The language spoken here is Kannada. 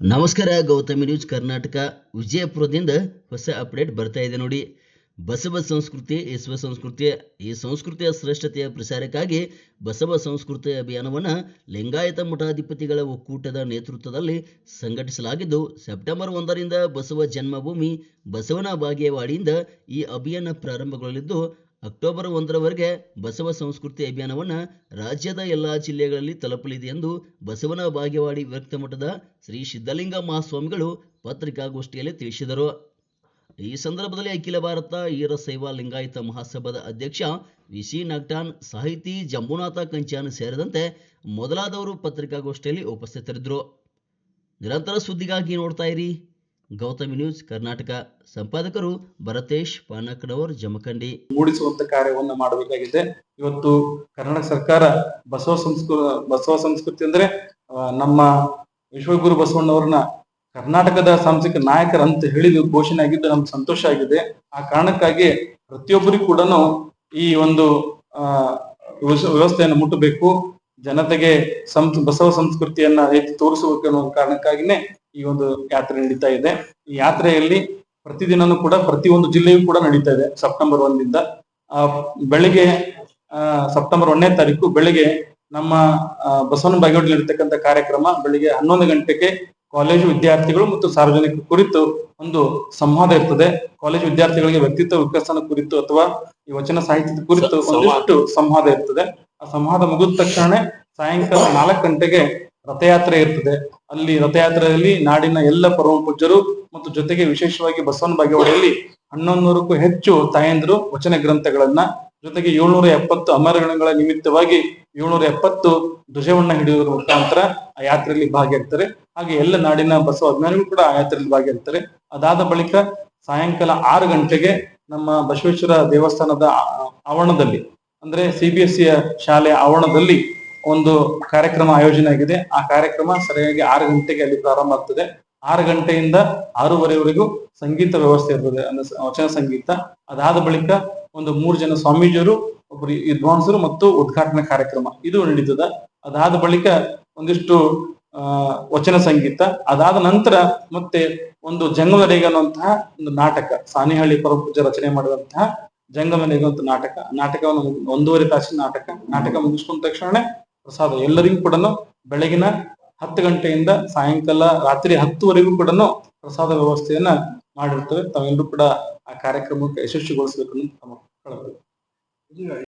ನಮಸ್ಕಾರ, ಗೌತಮಿ ನ್ಯೂಸ್ ಕರ್ನಾಟಕ. ವಿಜಯಪುರದಿಂದ ಹೊಸ ಅಪ್ಡೇಟ್ ಬರ್ತಾ ಇದೆ ನೋಡಿ. ಬಸವ ಸಂಸ್ಕೃತಿ, ವಿಶ್ವ ಸಂಸ್ಕೃತಿ, ಈ ಸಂಸ್ಕೃತಿಯ ಶ್ರೇಷ್ಠತೆಯ ಪ್ರಸಾರಕ್ಕಾಗಿ ಬಸವ ಸಂಸ್ಕೃತಿ ಅಭಿಯಾನವನ್ನು ಲಿಂಗಾಯತ ಮಠಾಧಿಪತಿಗಳ ಒಕ್ಕೂಟದ ನೇತೃತ್ವದಲ್ಲಿ ಸಂಘಟಿಸಲಾಗಿದ್ದು, ಸೆಪ್ಟೆಂಬರ್ ಒಂದರಿಂದ ಬಸವ ಜನ್ಮಭೂಮಿ ಬಸವನ ಬಾಗೇವಾಡಿಯಿಂದ ಈ ಅಭಿಯಾನ ಪ್ರಾರಂಭಗೊಳ್ಳಲಿದ್ದು ಅಕ್ಟೋಬರ್ ಒಂದರವರೆಗೆ ಬಸವ ಸಂಸ್ಕೃತಿ ಅಭಿಯಾನವನ್ನು ರಾಜ್ಯದ ಎಲ್ಲ ಜಿಲ್ಲೆಗಳಲ್ಲಿ ತಲುಪಲಿದೆ ಎಂದು ಬಸವನ ಭಾಗ್ಯವಾಡಿ ವಿರಕ್ತ ಮಠದ ಶ್ರೀ ಸಿದ್ಧಲಿಂಗ ಮಹಾಸ್ವಾಮಿಗಳು ಪತ್ರಿಕಾಗೋಷ್ಠಿಯಲ್ಲಿ ತಿಳಿಸಿದರು. ಈ ಸಂದರ್ಭದಲ್ಲಿ ಅಖಿಲ ಭಾರತ ಈರಶೈವ ಲಿಂಗಾಯತ ಮಹಾಸಭಾದ ಅಧ್ಯಕ್ಷ ವಿ ಸಿ ನಗ್ಟಾನ್, ಸಾಹಿತಿ ಜಂಬುನಾಥ ಕಂಚಾನ್ ಸೇರಿದಂತೆ ಮೊದಲಾದವರು ಪತ್ರಿಕಾಗೋಷ್ಠಿಯಲ್ಲಿ ಉಪಸ್ಥಿತರಿದ್ದರು. ನಿರಂತರ ಸುದ್ದಿಗಾಗಿ ನೋಡ್ತಾ ಇರಿ. ಗೌತಮಿ ನ್ಯೂಸ್ ಕರ್ನಾಟಕ. ಸಂಪಾದಕರು ಭರತೇಶ್ ಪಾನಕ್ನವರ್ ಜಮಖಂಡಿ. ಮೂಡಿಸುವಂತ ಕಾರ್ಯವನ್ನು ಮಾಡಬೇಕಾಗಿದೆ. ಇವತ್ತು ಕರ್ನಾಟಕ ಸರ್ಕಾರ ಬಸವ ಸಂಸ್ಕೃ, ಬಸವ ಸಂಸ್ಕೃತಿ ಅಂದ್ರೆ ನಮ್ಮ ವಿಶ್ವಗುರು ಬಸವಣ್ಣವ್ರನ್ನ ಕರ್ನಾಟಕದ ಸಾಂಸ್ಕೃತಿಕ ನಾಯಕರಂತ ಹೇಳಿ ಘೋಷಣೆ ಆಗಿದ್ದು ನಮ್ಗೆ ಸಂತೋಷ ಆಗಿದೆ. ಆ ಕಾರಣಕ್ಕಾಗಿ ಪ್ರತಿಯೊಬ್ಬರಿಗೂ ಕೂಡ ಈ ಒಂದು ವ್ಯವಸ್ಥೆಯನ್ನು ಮುಟ್ಟಬೇಕು. ಜನತೆಗೆ ಸಂಸ್ ಬಸವ ಸಂಸ್ಕೃತಿಯನ್ನ ಎತ್ತಿ ತೋರಿಸಬೇಕು ಅನ್ನೋ ಕಾರಣಕ್ಕಾಗಿನೇ ಈ ಒಂದು ಯಾತ್ರೆ ನಡೀತಾ ಇದೆ. ಈ ಯಾತ್ರೆಯಲ್ಲಿ ಪ್ರತಿದಿನನೂ ಕೂಡ ಪ್ರತಿಯೊಂದು ಜಿಲ್ಲೆಯೂ ಕೂಡ ನಡೀತಾ ಇದೆ ಸೆಪ್ಟೆಂಬರ್ ಒಂದಿಂದ. ಆ ಬೆಳಿಗ್ಗೆ ಸೆಪ್ಟೆಂಬರ್ ಒಂದನೇ ತಾರೀಕು ಬೆಳಿಗ್ಗೆ ನಮ್ಮ ಬಸವನ ಬಾಗೇವಾಡಿಯಲ್ಲಿ ಇರತಕ್ಕಂಥ ಕಾರ್ಯಕ್ರಮ ಬೆಳಿಗ್ಗೆ ಹನ್ನೊಂದು ಗಂಟೆಗೆ ಕಾಲೇಜು ವಿದ್ಯಾರ್ಥಿಗಳು ಮತ್ತು ಸಾರ್ವಜನಿಕ ಕುರಿತು ಒಂದು ಸಂವಾದ ಇರ್ತದೆ. ಕಾಲೇಜು ವಿದ್ಯಾರ್ಥಿಗಳಿಗೆ ವ್ಯಕ್ತಿತ್ವ ವಿಕಸನ ಕುರಿತು ಅಥವಾ ಈ ವಚನ ಸಾಹಿತ್ಯದ ಕುರಿತು. ಒಂದಿಷ್ಟು ಸಂವಾದ ಇರ್ತದೆ. ಆ ಸಂವಾದ ಮುಗಿದ ತಕ್ಷಣ ಸಾಯಂಕಾಲ ನಾಲ್ಕು ಗಂಟೆಗೆ ರಥಯಾತ್ರೆ ಇರ್ತದೆ. ಅಲ್ಲಿ ರಥಯಾತ್ರೆಯಲ್ಲಿ ನಾಡಿನ ಎಲ್ಲ ಪರಮ ಪೂಜ್ಯರು ಮತ್ತು ಜೊತೆಗೆ ವಿಶೇಷವಾಗಿ ಬಸವನ ಬಾಗೇವಾಡಿಯಲ್ಲಿ ಹನ್ನೊಂದು ನೂರಕ್ಕೂ ಹೆಚ್ಚು ತಾಯಂದಿರು ವಚನ ಗ್ರಂಥಗಳನ್ನ, ಜೊತೆಗೆ ಏಳ್ನೂರ ಎಪ್ಪತ್ತು ಅಮರಗಣಗಳ ನಿಮಿತ್ತವಾಗಿ ಏಳ್ನೂರ ಎಪ್ಪತ್ತು ಧ್ವಜವನ್ನ ಹಿಡಿಯುವುದರ ಮುಖಾಂತರ ಆ ಯಾತ್ರೆಯಲ್ಲಿ ಭಾಗಿಯಾಗ್ತಾರೆ. ಹಾಗೆ ಎಲ್ಲ ನಾಡಿನ ಬಸವ ಅಭಿಮಾನಿಗಳು ಕೂಡ ಆ ಯಾತ್ರೆಯಲ್ಲಿ ಭಾಗಿಯಾಗ್ತಾರೆ. ಅದಾದ ಬಳಿಕ ಸಾಯಂಕಾಲ ಆರು ಗಂಟೆಗೆ ನಮ್ಮ ಬಸವೇಶ್ವರ ದೇವಸ್ಥಾನದ ಆವರಣದಲ್ಲಿ ಅಂದ್ರೆ ಸಿಬಿಎಸ್ಇ ಶಾಲೆ ಆವರಣದಲ್ಲಿ ಒಂದು ಕಾರ್ಯಕ್ರಮ ಆಯೋಜನೆ ಆಗಿದೆ. ಆ ಕಾರ್ಯಕ್ರಮ ಸರಿಯಾಗಿ ಆರು ಗಂಟೆಗೆ ಅಲ್ಲಿ ಪ್ರಾರಂಭ ಆಗ್ತದೆ. ಆರು ಗಂಟೆಯಿಂದ ಆರೂವರೆವರೆಗೂ ಸಂಗೀತ ವ್ಯವಸ್ಥೆ ಇರ್ತದೆ. ಅಂದ್ರೆ ವಚನ ಸಂಗೀತ. ಅದಾದ ಬಳಿಕ ಒಂದು ಮೂರು ಜನ ಸ್ವಾಮೀಜಿಯರು ಒಬ್ಬರು ವಿದ್ವಾಂಸರು ಮತ್ತು ಉದ್ಘಾಟನಾ ಕಾರ್ಯಕ್ರಮ ಇದು ನಡೀತದ. ಅದಾದ ಬಳಿಕ ಒಂದಿಷ್ಟು ವಚನ ಸಂಗೀತ. ಅದಾದ ನಂತರ ಮತ್ತೆ ಒಂದು ಜಂಗಮನಡಿಗ ಅನ್ನುವಂತಹ ಒಂದು ನಾಟಕ, ಸಾನಿಹಳ್ಳಿ ಪರಪೂಜ ರಚನೆ ಮಾಡಿದಂತಹ ಜಂಗಮನಡಿಗ ನಿಗಂತ ನಾಟಕ. ನಾಟಕವನ್ನು ಒಂದೂವರೆ ತಾಸಿನ ನಾಟಕ. ನಾಟಕ ಮುಗಿಸ್ಕೊಂಡ ತಕ್ಷಣ ಪ್ರಸಾದ. ಎಲ್ಲರಿಗೂ ಕೂಡ ಬೆಳಗಿನ ಹತ್ತು ಗಂಟೆಯಿಂದ ಸಾಯಂಕಾಲ ರಾತ್ರಿ ಹತ್ತುವರೆಗೂ ಕೂಡ ಪ್ರಸಾದ ವ್ಯವಸ್ಥೆಯನ್ನ ಮಾಡಿರ್ತವೆ. ತಾವೆಲ್ಲರೂ ಕೂಡ ಆ ಕಾರ್ಯಕ್ರಮಕ್ಕೆ ಯಶಸ್ವಿಗೊಳಿಸಬೇಕು ಅಂತ ತಮ್ಮ